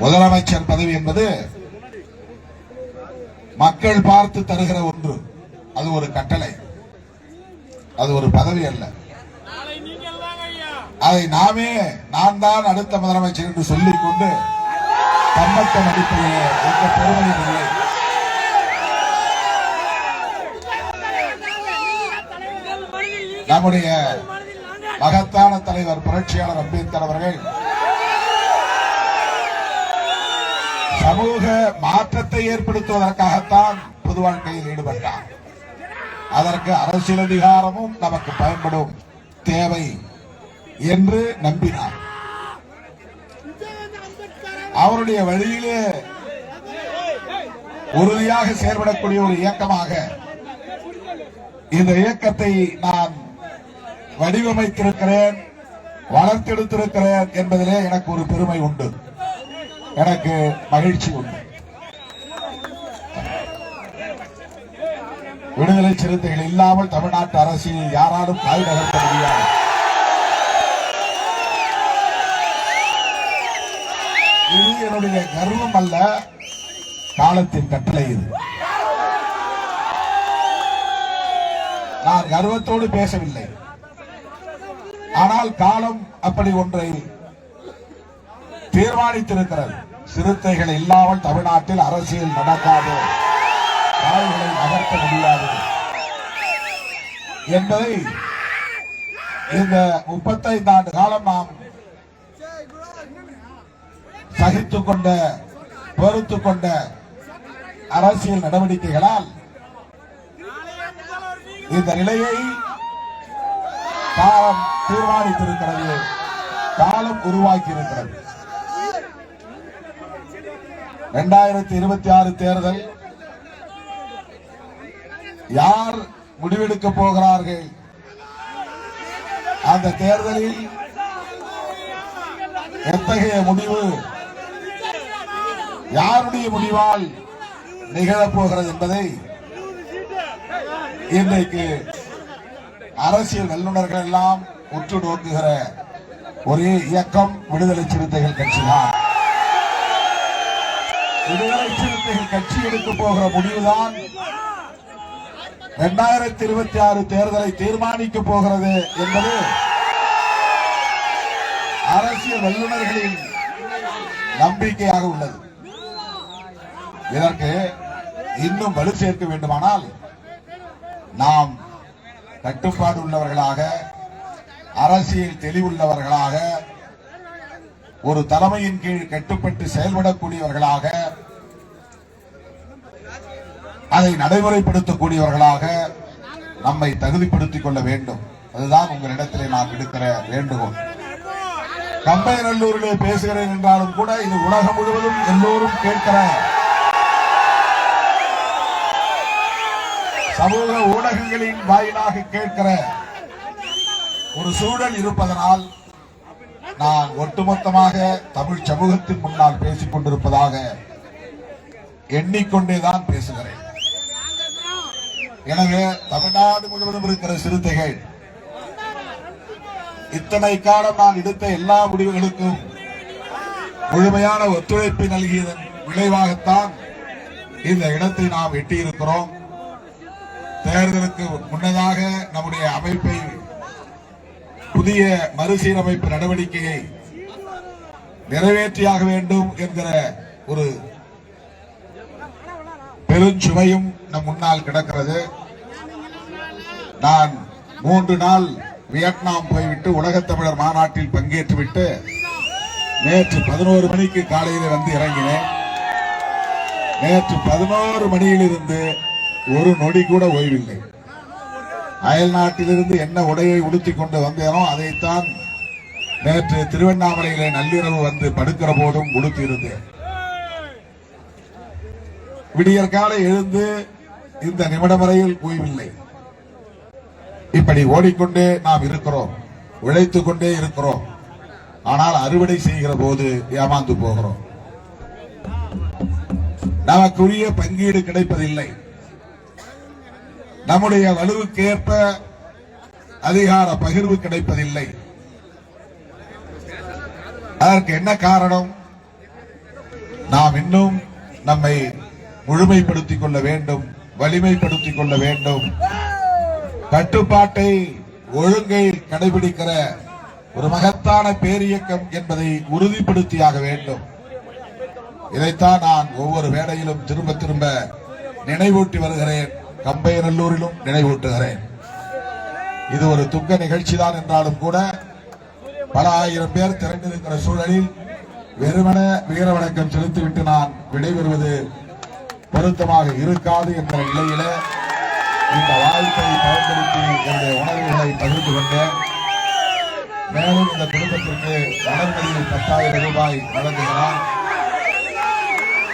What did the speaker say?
முதலமைச்சர் பதவி என்பது மக்கள் பார்த்து தருகிற ஒன்று. அது ஒரு கட்டளை. அது ஒரு பதவி அல்ல. அதை நாமே நான் தான் அடுத்த முதலமைச்சர் என்று சொல்லிக் கொண்டு தம்மத்தம் அடிப்படையில் எந்த பெருமையும் இல்லை. நம்முடைய மகத்தான தலைவர் புரட்சியாளர் அம்பேத்கர் அவர்கள் சமூக மாற்றத்தை ஏற்படுத்துவதற்காகத்தான் பொது வாழ்க்கையில் ஈடுபட்டார். அதற்கு அரசியல் அதிகாரமும் நமக்கு பயன்படும் தேவை என்று நம்பினார். அவருடைய வழியிலே உறுதியாக செயல்படக்கூடிய ஒரு இயக்கமாக இந்த இயக்கத்தை நான் வடிவமைத்திருக்கிறேன் வளர்த்தெடுத்திருக்கிறேன் என்பதிலே எனக்கு ஒரு பெருமை உண்டு. எனக்கு மகிழ்ச்சி உண்டு. விடுதலை சிறுத்தைகள் இல்லாமல் தமிழ்நாட்டு அரசியல் யாராலும் காய் நகர்த்த முடியாது. இது என்னுடைய கர்வம் அல்ல காலத்தின் கட்டளை இது. நான் கர்வத்தோடு பேசவில்லை. ஆனால் காலம் அப்படி ஒன்றை தீர்மானித்திருக்கிறது. சிறுத்தைகள் இல்லாமல் தமிழ்நாட்டில் அரசியல் நடக்காது. காய்களை நகர்த்த முடியாது. என்பதை இந்த முப்பத்தைந்து ஆண்டு காலம் நாம் சகித்துக் கொண்ட பொறுத்து கொண்ட அரசியல் நடவடிக்கைகளால் இந்த நிலையை காலம் தீர்மானித்திருக்கிறது. காலம் உருவாக்கி இருக்கிறது இரண்டாயிரத்தி இருபத்தி ஆறு தேர்தல் யார் முடிவெடுக்க போகிறார்கள்? அந்த தேர்தலில் எத்தகைய முடிவு? யாருடைய முடிவால் நிகழப்போகிறது என்பதை இன்றைக்கு அரசியல் வல்லுநர்கள் எல்லாம் உற்று நோக்குகிற ஒரே இயக்கம் விடுதலை சிறுத்தைகள் கட்சிதான். விடுதலை சிறுத்தைகள் கட்சி எடுக்க போகிற முடிவுதான் இரண்டாயிரத்தி இருபத்தி ஆறு தேர்தலை தீர்மானிக்க போகிறது என்பது அரசியல் வல்லுநர்களின் நம்பிக்கையாக உள்ளது. இதற்கு இன்னும் வலு சேர்க்க வேண்டுமானால் நாம் கட்டுப்பாடு உள்ளவர்களாக அரசியல் தெளிவுள்ளவர்களாக ஒரு தலைமையின் கீழ் கட்டுப்பட்டு செயல்படக்கூடியவர்களாக அதை நடைமுறைப்படுத்தக்கூடியவர்களாக நம்மை தகுதிப்படுத்திக் கொள்ள வேண்டும். அதுதான் உங்களிடத்திலே நான் விடுக்கிற வேண்டுகோள். கம்பைநல்லூரிலே பேசுகிறேன் என்றாலும் கூட இது உலகம் முழுவதும் எல்லோரும் கேட்கிற சமூக ஊடகங்களின் வாயிலாக கேட்கிற ஒரு சூழல் இருப்பதனால் நான் ஒட்டுமொத்தமாக தமிழ் சமூகத்தின் முன்னால் பேசிக் கொண்டிருப்பதாக எண்ணிக்கொண்டேதான் பேசுகிறேன். எனவே தமிழ்நாடு முழுவதும் இருக்கிற சிறுத்தைகள் இத்தனை காலம் நான் எடுத்த எல்லா முடிவுகளுக்கும் முழுமையான ஒத்துழைப்பை நல்கியதன் விளைவாகத்தான் இந்த இடத்தை நாம் எட்டியிருக்கிறோம். தேர்தலுக்கு முன்னதாக நம்முடைய அமைப்பை புதிய மறுசீரமைப்பு நடவடிக்கையை நிறைவேற்றியாக வேண்டும் என்கிற ஒரு பெருஞ்சுமையும் நம் முன்னால் கிடக்கிறது. நான் மூன்று நாள் வியட்நாம் போய்விட்டு உலகத் தமிழர் மாநாட்டில் பங்கேற்றுவிட்டு நேற்று பதினோரு மணிக்கு காலையில் வந்து இறங்கினேன். நேற்று பதினோரு மணியிலிருந்து ஒரு நொடி கூட ஓய்வில்லை. அயல் நாட்டிலிருந்து என்ன உடையை உடுத்திக் கொண்டு வந்தேனோ அதைத்தான் நேற்று திருவண்ணாமலையிலே நள்ளிரவு வந்து படுக்கிற போதும் உடுத்தியிருந்தேன். விடியற்கால எழுந்து இந்த நிமிடம் வரையில் ஓய்வில்லை. இப்படி ஓடிக்கொண்டே நாம் இருக்கிறோம். உழைத்துக் கொண்டே இருக்கிறோம். ஆனால் அறுவடை செய்கிற போது ஏமாந்து போகிறோம். நமக்குரிய பங்கீடு கிடைப்பதில்லை. நம்முடைய வலுவுக்கேற்ப அதிகார பகிர்வு கிடைப்பதில்லை. அதற்கு என்ன காரணம்? நாம் இன்னும் நம்மை முழுமைப்படுத்திக் கொள்ள வேண்டும் வலிமைப்படுத்திக் கொள்ள வேண்டும். கட்டுப்பாட்டை ஒழுங்கை கடைபிடிக்கிற ஒரு மகத்தான பேரியக்கம் என்பதை உறுதிப்படுத்தியாக வேண்டும். இதைத்தான் நான் ஒவ்வொரு வேளையிலும் திரும்ப திரும்ப நினைவூட்டி வருகிறேன். கம்பையநல்லூரிலும் நினைவூட்டுகிறேன். இது ஒரு துக்க நிகழ்ச்சி தான் என்றாலும் கூட பல ஆயிரம் பேர் திரண்டிருக்கிற சூழலில் வெறுமன வீர வணக்கம் செலுத்திவிட்டு நான் விடைபெறுவது பொருத்தமாக இருக்காது என்ற நிலையில இந்த வாய்ப்பை பயன்படுத்தி என்னுடைய உணர்வுகளை பகிர்ந்து கொண்டேன். மேலும் இந்த குடும்பத்திற்கு வளர்மதியில் பத்தாயிரம் ரூபாய் வழங்குகிறார்.